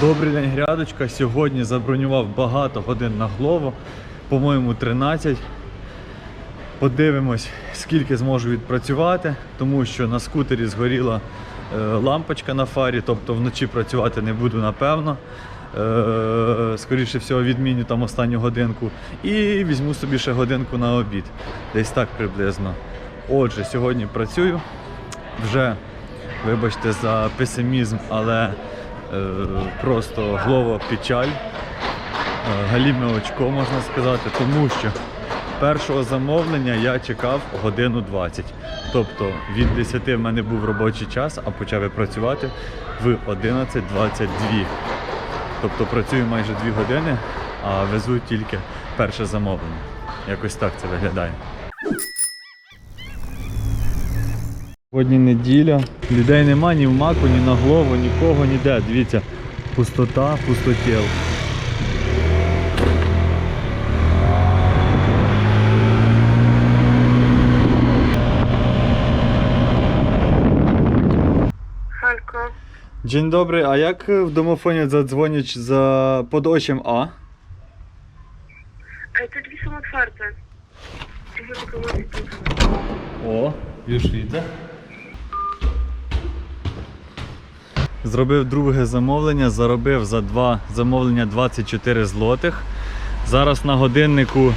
Добрий день, грядочка. Сьогодні забронював багато годин на Глово, по-моєму, 13. Подивимось, скільки зможу відпрацювати, тому що на скутері згоріла е, лампочка на фарі, тобто вночі працювати не буду напевно. Е, скоріше всього, відміню там останню годинку. І візьму собі ще годинку на обід. Десь так приблизно. Отже, сьогодні працюю. Вже, вибачте за песимізм, але просто глова печаль. Е, галіме очко, можна сказати, тому що першого замовлення я чекав годину 20. Тобто від 10 в мене був робочий час, а почав я працювати в 11.22. Тобто працюю майже 2 години, а везу тільки перше замовлення. Якось так це виглядає. Сьогодні неділя. Людей нема ні в маку, ні на голову, нікого ніде. Дивіться, пустота, пустотіл. Харков. Domofonie zadzwonić za pod 8A? Ale te drzwi są otwarte. Muszę tylko mówić telefon. О, już widzę. Зробив друге замовлення, заробив за два замовлення 24 злотих. Зараз на годиннику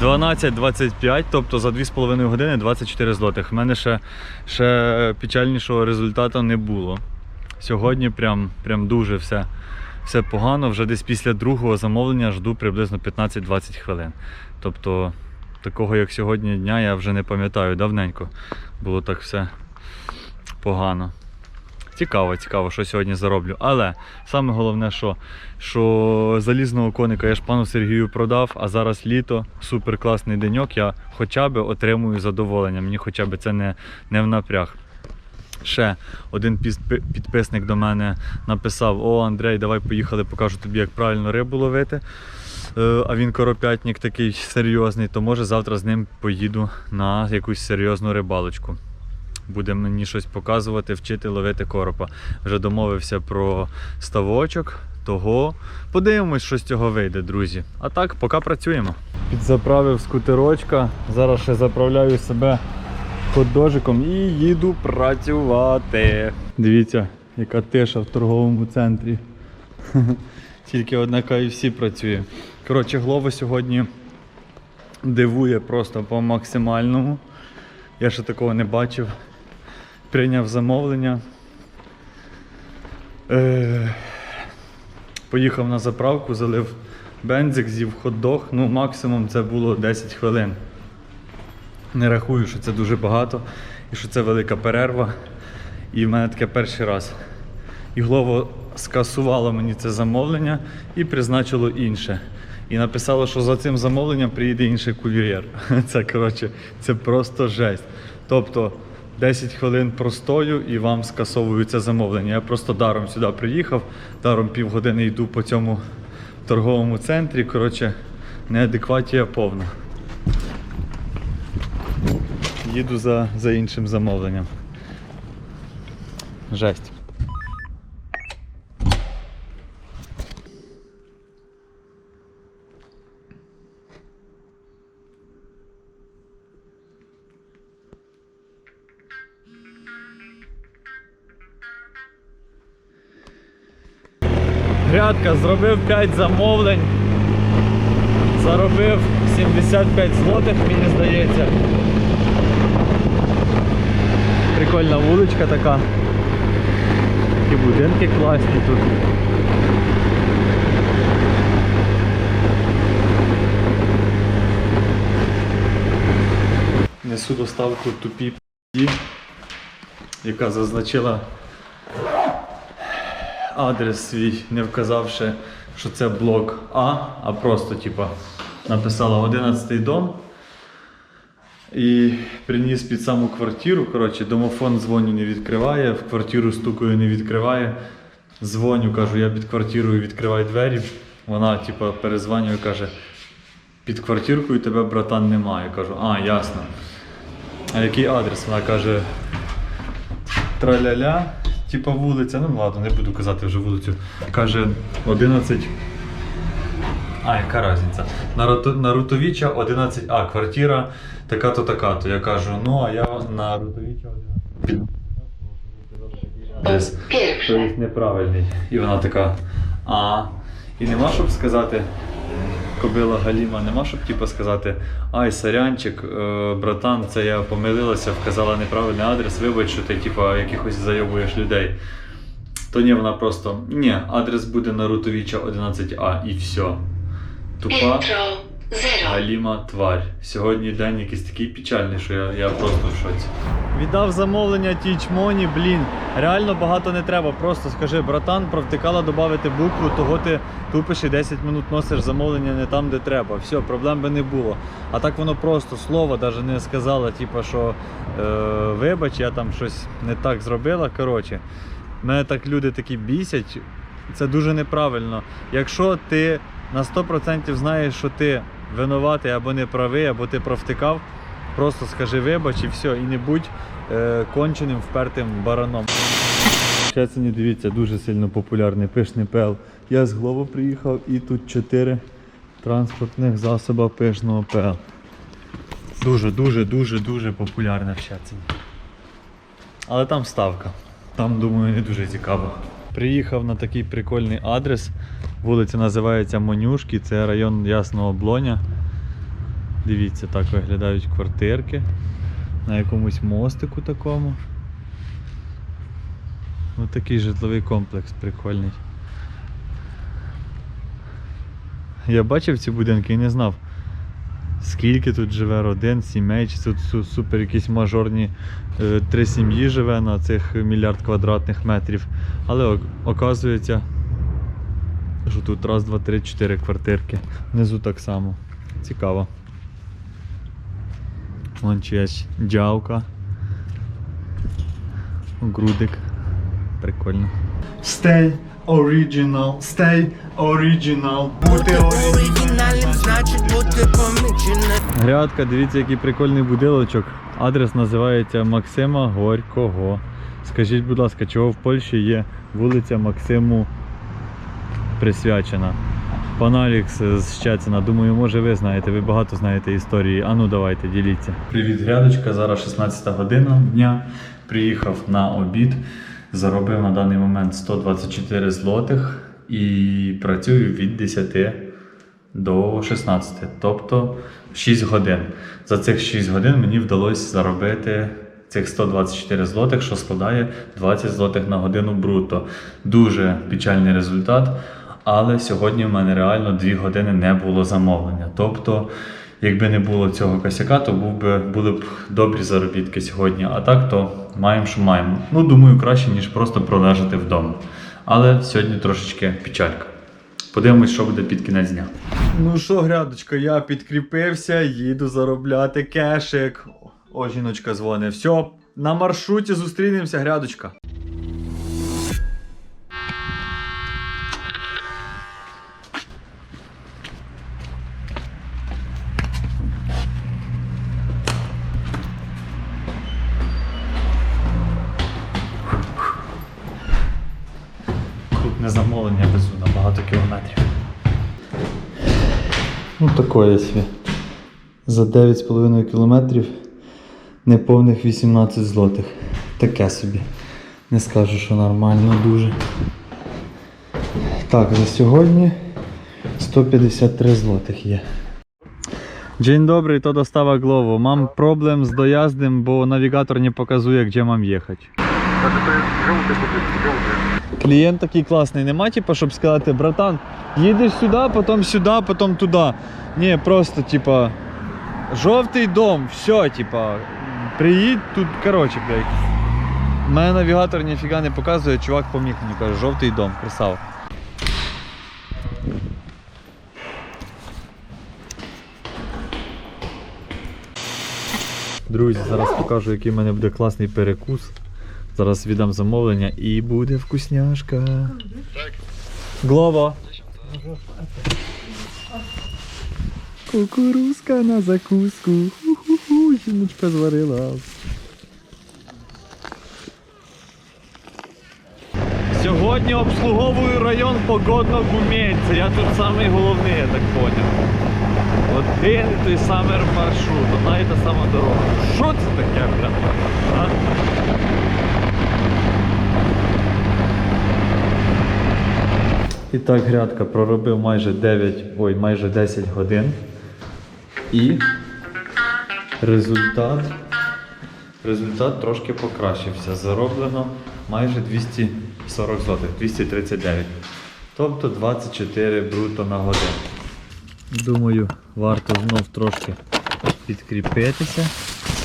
12.25, тобто за 2,5 години 24 злотих. У мене ще, ще печальнішого результату не було. Сьогодні прям, прям дуже все, все погано. Вже десь після другого замовлення жду приблизно 15-20 хвилин. Тобто такого, як сьогодні дня, я вже не пам'ятаю давненько. Було так все погано. Цікаво, цікаво, що сьогодні зароблю. Але саме головне, що, що залізного коника я ж пану Сергію продав, а зараз літо, супер класний деньок. Я хоча б отримую задоволення. Мені хоча б це не, не в напряг. Ще один підписник до мене написав: О, Андрей, давай поїхали, покажу тобі, як правильно рибу ловити. Е, А він коропятник такий серйозний, то може завтра з ним поїду на якусь серйозну рибалочку. Буде мені щось показувати, вчити ловити коропа. Вже домовився про ставочок, того подивимось, що з цього вийде, друзі. А так, поки працюємо. Підзаправив скутерочка, зараз ще заправляю себе ходожиком і їду працювати. Дивіться, яка тиша в торговому центрі. Тільки одна KFC працює. Коротше, Глова сьогодні дивує просто по максимальному. Я ще такого не бачив. Прийняв замовлення. Е, Поїхав на заправку, залив бензик, з'їв хот-дог. Ну, максимум це було 10 хвилин. Не рахую, що це дуже багато і що це велика перерва. І в мене таке перший раз. І Глово скасувало мені це замовлення і призначило інше. І написало, що за цим замовленням приїде інший кур'єр. Це коротше, це просто жесть. Тобто 10 хвилин простою і вам скасовується замовлення. Я просто даром сюди приїхав, даром півгодини йду по цьому торговому центрі. Коротше, неадекватія повна. Їду за, за іншим замовленням. Жесть. Грядка, зробив 5 замовлень. Заробив 75 злотих, мені здається. Прикольна вуличка така. Такі будинки класні тут. Несу доставку тупі яка зазначила адрес свій, не вказавши, що це блок А, а просто типа написала 11 дом. І приніс під саму квартиру. Коротше, домофон дзвоню не відкриває, в квартиру стукаю не відкриває. Дзвоню, кажу, я під квартирою відкриваю двері. Вона, типа, перезванює, каже, під квартиркою тебе, братан, немає. Кажу, а, ясно. А який адрес? Вона каже, траляля, типа вулиця, ну ладно, не буду казати вже вулицю. Каже 11. А, яка різниця? На, Рутовіча 11А, квартира така-то, така-то. Я кажу, ну а я на Рутовіча 11. Десь Тобто неправильний. І вона така. А. І нема щоб сказати. Кобила Галіма, нема щоб типу, сказати, ай, сорянчик, е, братан, це я помилилася, вказала неправильний адрес, вибач, що ти типу, якихось зайобуєш людей. То ні, вона просто ні, адрес буде на Рутовіча 11А і все. Тупа. Галіма тварь. Сьогодні день якийсь такий печальний, що я, я просто в шоці. Віддав замовлення тічмоні, блін. Реально багато не треба. Просто скажи, братан, провтикала додати букву, того ти тупиш і 10 минут носиш замовлення не там, де треба. Все, проблем би не було. А так воно просто слово навіть не сказала, типу, що е, вибач, я там щось не так зробила. Коротше, мене так люди такі бісять. Це дуже неправильно. Якщо ти на 100% знаєш, що ти винуватий або не правий, або ти провтикав, просто скажи вибач і все, і не будь е, конченим впертим бараном. Ще дивіться, дуже сильно популярний пишний пел. Я з Глову приїхав і тут чотири транспортних засоба пишного ПЛ. Дуже, дуже, дуже, дуже популярне в Щецині. Але там ставка. Там, думаю, не дуже цікаво. Приїхав на такий прикольний адрес. Вулиця називається Монюшки, це район Ясного Блоня. Дивіться, так виглядають квартирки. На якомусь мостику такому. Ось такий житловий комплекс прикольний. Я бачив ці будинки і не знав, скільки тут живе родин, сімей, чи тут супер якісь мажорні е, три сім'ї живе на цих мільярд квадратних метрів. Але оказується, що тут раз, два, три, чотири квартирки. Внизу так само. Цікаво. Вон чиясь джавка. Грудик. Прикольно. Stay original, stay original. Бути Оригінальним значить бути поміченим. Грядка, дивіться, який прикольний будиночок. Адрес називається Максима Горького. Скажіть, будь ласка, чого в Польщі є вулиця Максиму присвячена? Пан Алікс з Щецина, думаю, може ви знаєте, ви багато знаєте історії. Ану, давайте, діліться. Привіт, грядочка. Зараз 16 година дня. Приїхав на обід. Заробив на даний момент 124 злотих і працюю від 10 до 16, тобто 6 годин. За цих 6 годин мені вдалося заробити цих 124 злотих, що складає 20 злотих на годину бруто. Дуже печальний результат. Але сьогодні в мене реально 2 години не було замовлення. Тобто, якби не було цього косяка, то був би, були б добрі заробітки сьогодні. А так то маємо, що маємо. Ну, думаю, краще, ніж просто пролежати вдома. Але сьогодні трошечки печалька. Подивимось, що буде під кінець дня. Ну що, грядочка, я підкріпився, їду заробляти кешик. О, жіночка дзвонить. Все, на маршруті зустрінемося, грядочка. Такое собі. За 9,5 кілометрів неповних 18 злотих. Таке собі. Не скажу, що нормально дуже. Так, за сьогодні 153 злотих є. Dzień dobry, to dostawa Glovo. Mam problem z dojazdem, bo nawigator nie pokazuje, gdzie mam jechać. Клієнт такий класний, нема, типу, щоб сказати, братан, їдеш сюди, потім сюди, потім туди. Ні, просто, типа, жовтий дом, все, типа, приїдь тут, коротше, блядь. У мене навігатор ніфіга не показує, чувак поміг мені каже, жовтий дом, красава. Друзі, зараз покажу, який в мене буде класний перекус. Зараз віддам замовлення і буде вкусняшка. Глова. Кукурузка на закуску. Ху-ху-ху, жіночка зварила. Сьогодні обслуговую район погодно гумельця. Я тут самий головний, я так поняв. Один і той самий маршрут, одна і та сама дорога. Що це таке, бля? І так грядка проробив майже 9, ой, майже 10 годин. І результат. Результат трошки покращився. Зароблено майже 240 злотих, 239. Тобто 24 бруто на годину. Думаю, варто знов трошки підкріпитися.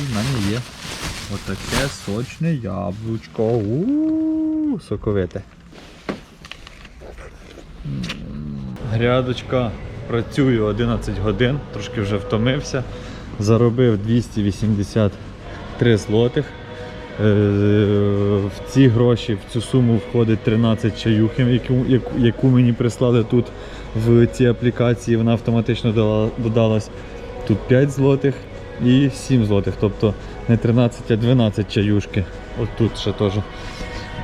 І в мене є отаке сочне яблучко. У-у-у, соковите. Грядочка працює 11 годин, трошки вже втомився. Заробив 283 злотих. Е, В ці гроші, в цю суму входить 13 чаюхів, яку, яку, мені прислали тут в цій аплікації. Вона автоматично додалась тут 5 злотих і 7 злотих. Тобто не 13, а 12 чаюшки. От тут ще теж.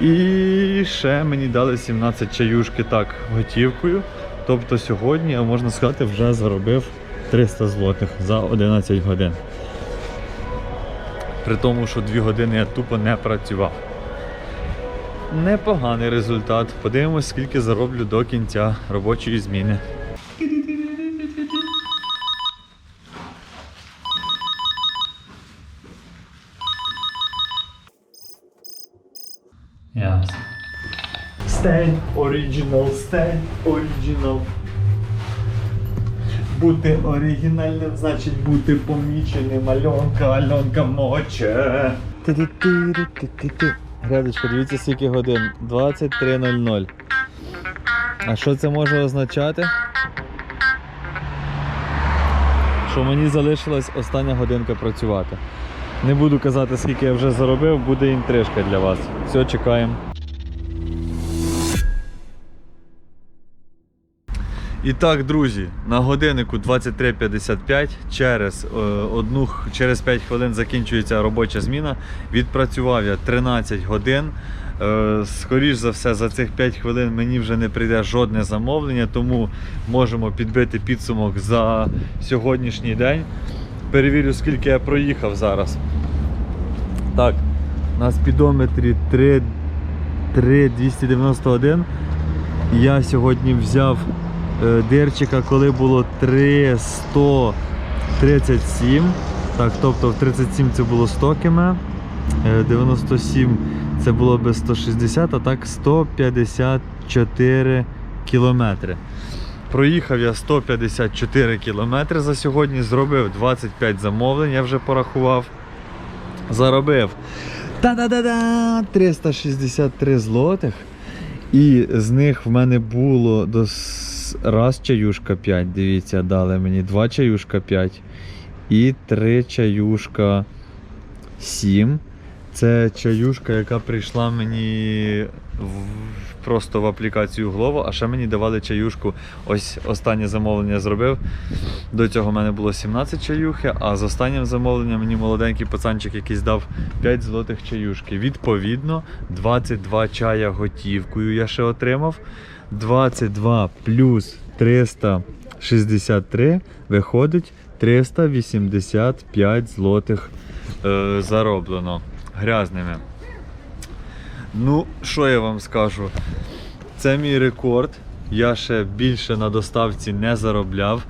І ще мені дали 17 чаюшки так готівкою. Тобто сьогодні, я можна сказати, вже заробив 300 злотих за 11 годин. При тому, що 2 години я тупо не працював. Непоганий результат. Подивимось, скільки зароблю до кінця робочої зміни. Yes. Stay original, stay original. Бути оригінальним значить бути поміченим. Альонка, Альонка моче. Ти-ти-ти-ти-ти-ти. Грядочка, дивіться скільки годин. 23.00. А що це може означати? Що мені залишилась остання годинка працювати. Не буду казати, скільки я вже заробив, буде інтрижка для вас. Все, чекаємо. І так, друзі, на годиннику 23.55 через, е, одну, через 5 хвилин закінчується робоча зміна. Відпрацював я 13 годин. Е, скоріш за все, за цих 5 хвилин мені вже не прийде жодне замовлення, тому можемо підбити підсумок за сьогоднішній день. Перевірю, скільки я проїхав зараз. Так, на спідометрі 3, 3,291. Я сьогодні взяв е, дирчика, коли було 337. Так, тобто в 37 це було 100 км, е, 97 це було без 160, а так 154 кілометри. Проїхав я 154 кілометри за сьогодні, зробив 25 замовлень, я вже порахував. Заробив та-да-да-да 363 злотих. І з них в мене було до раз чаюшка 5, дивіться, дали мені два чаюшка 5 і три чаюшка 7. Це чаюшка, яка прийшла мені в, просто в аплікацію Glovo, а ще мені давали чаюшку. Ось останнє замовлення зробив. До цього в мене було 17 чаюхи, а з останнім замовленням мені молоденький пацанчик якийсь дав 5 злотих чаюшки. Відповідно, 22 чая готівкою я ще отримав. 22 плюс 363 виходить 385 злотих е, зароблено грязними. Ну, що я вам скажу? Це мій рекорд. Я ще більше на доставці не заробляв.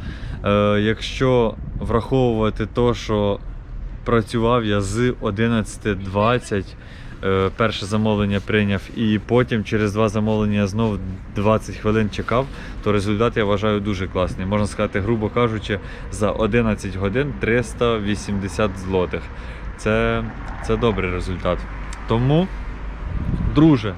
Е, якщо враховувати те, що працював я з 11.20, е, перше замовлення прийняв, і потім через два замовлення знов 20 хвилин чекав, то результат я вважаю дуже класний. Можна сказати, грубо кажучи, за 11 годин 380 злотих. Це, це добрий результат. Тому, друже,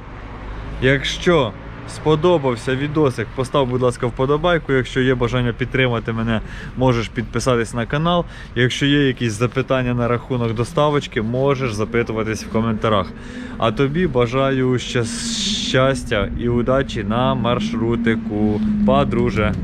Якщо сподобався відосик, постав, будь ласка, вподобайку. Якщо є бажання підтримати мене, можеш підписатись на канал. Якщо є якісь запитання на рахунок доставочки, можеш запитуватись в коментарях. А тобі бажаю щастя і удачі на маршрутику. Па, друже!